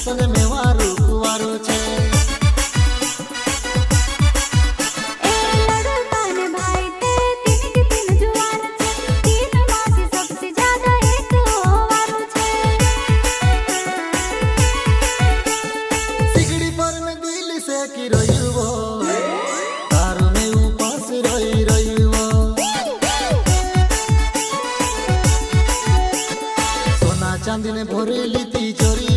અસલ મેવારું કુવારું છે. ચાંદીને ભરેલી તિજોરી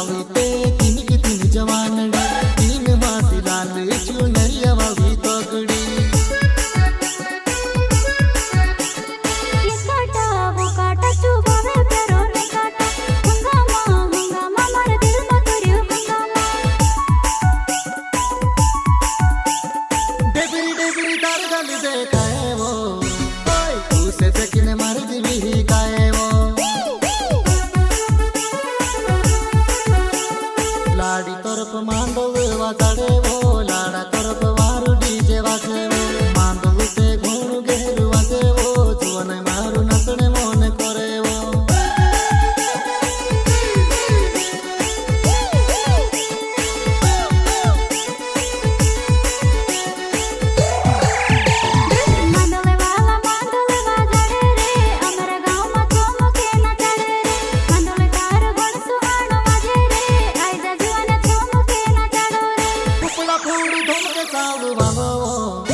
Sound. સાડી તરફ માંડવ વગાડે る友達あるわの